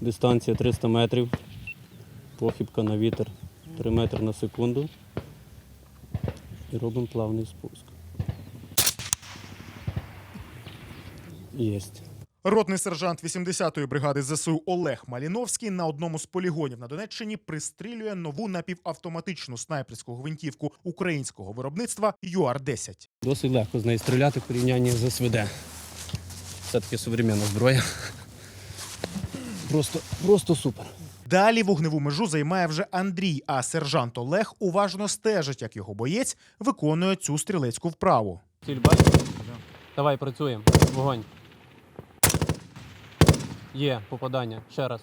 Дистанція 300 метрів. Похибка на вітер 3 метри на секунду. І робимо плавний спуск. Єсть. Ротний сержант 80-ї бригади ЗСУ Олег Маліновський на одному з полігонів на Донеччині пристрілює нову напівавтоматичну снайперську гвинтівку українського виробництва ЮАР-10. Досить легко з нею стріляти в порівнянні з СВД. Все-таки сучасна зброя. Просто, просто супер. Далі вогневу межу займає вже Андрій, а сержант Олег уважно стежить, як його боєць виконує цю стрілецьку вправу. Ціль бачиш? Давай працюємо. Вогонь. Є попадання. Ще раз.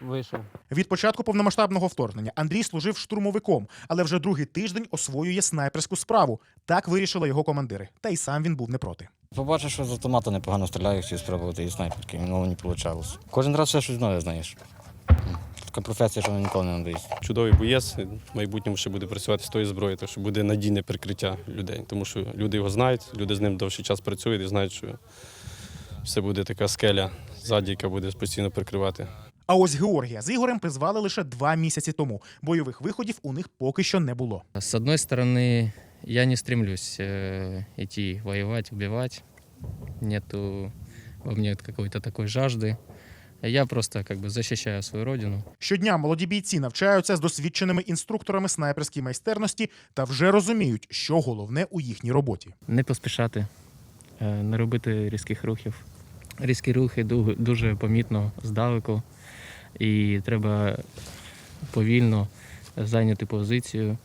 Вийшов. Від початку повномасштабного вторгнення Андрій служив штурмовиком, але вже другий тиждень освоює снайперську справу. Так вирішили його командири. Та й сам він був не проти. Побачив, що з автомата непогано стріляю, хотів спробувати і снайперки, але не вийшло. Кожен раз ще щось нове знаєш. Така професія, що вона ніколи не надається. чудовий боєць. В майбутньому ще буде працювати з тою зброєю, тому що буде надійне прикриття людей. Тому що люди його знають, люди з ним довший час працюють і знають, що все буде така скеля ззаді, яка буде постійно прикривати. А ось Георгія з Ігорем призвали лише два місяці тому. Бойових виходів у них поки що не було. С одной стороны, я не стремлюсь э, идти воевать, убивать. Нету во мне какой-то такой жажды. Я просто как бы защищаю свою родину. Щодня молоді бійці навчаються з досвідченими інструкторами снайперській майстерності та вже розуміють, що головне у їхній роботі. Не поспішати, е, не робити різких рухів. Різкі рухи дуже помітно здалеку, і треба повільно зайняти позицію.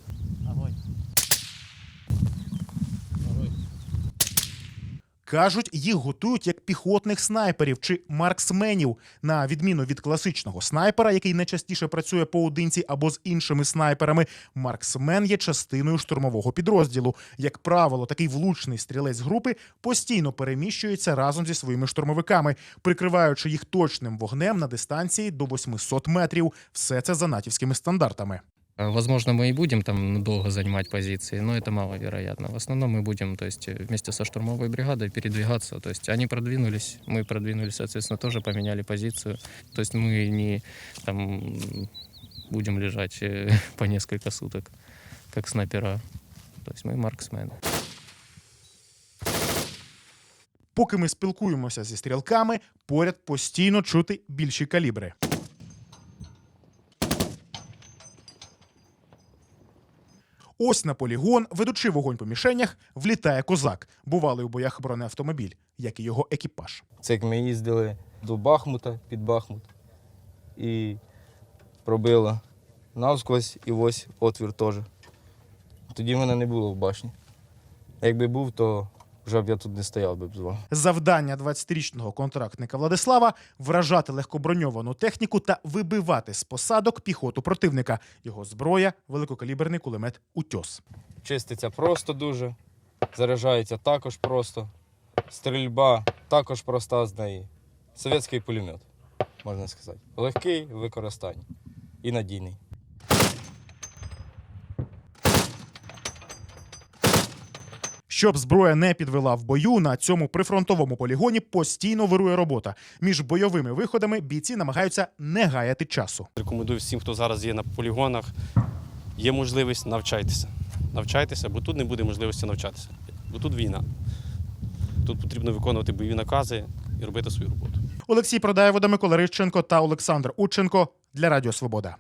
Кажуть, їх готують як піхотних снайперів чи марксменів, на відміну від класичного снайпера, який найчастіше працює поодинці або з іншими снайперами. Марксмен є частиною штурмового підрозділу. Як правило, такий влучний стрілець групи постійно переміщується разом зі своїми штурмовиками, прикриваючи їх точним вогнем на дистанції до 800 метрів. Все це за натівськими стандартами. Э, Возможно, мы и будем там ну, долго занимать позиции, но это маловероятно. В основном мы будем, то есть, э, вместе со штурмовой бригадой передвигаться. То есть они продвинулись, мы продвинулись, соответственно, тоже поменяли позицию. То есть мы не там м, будем лежать э, по несколько суток, как снайпера. То есть мы марксмены. Поки ми спілкуємося зі стрілками, поряд постійно чути більші калібри. Ось на полігон, ведучи вогонь по мішенях, влітає козак, бувалий у боях бронеавтомобіль, як і його екіпаж. Це як ми їздили до Бахмута під Бахмут і пробило навсквозь і ось отвір теж. Тоді мене не було в башні. Якби був, то вже б я тут не стояв би б з вами. Завдання 20-річного контрактника Владислава вражати легкоброньовану техніку та вибивати з посадок піхоту противника. Його зброя великокаліберний кулемет Утьос. Чиститься просто дуже, заряджається також просто. Стрільба також проста з неї. Совєтський пулемет, можна сказати. Легкий в використанні і надійний. Щоб зброя не підвела в бою, на цьому прифронтовому полігоні постійно вирує робота. Між бойовими виходами бійці намагаються не гаяти часу. Рекомендую всім, хто зараз є на полігонах, є можливість навчайтеся. Навчайтеся, бо тут не буде можливості навчатися. Бо тут війна. Тут потрібно виконувати бойові накази і робити свою роботу. Олексій Продаєвода, Микола Рищенко та Олександр Ученко для Радіо Свобода.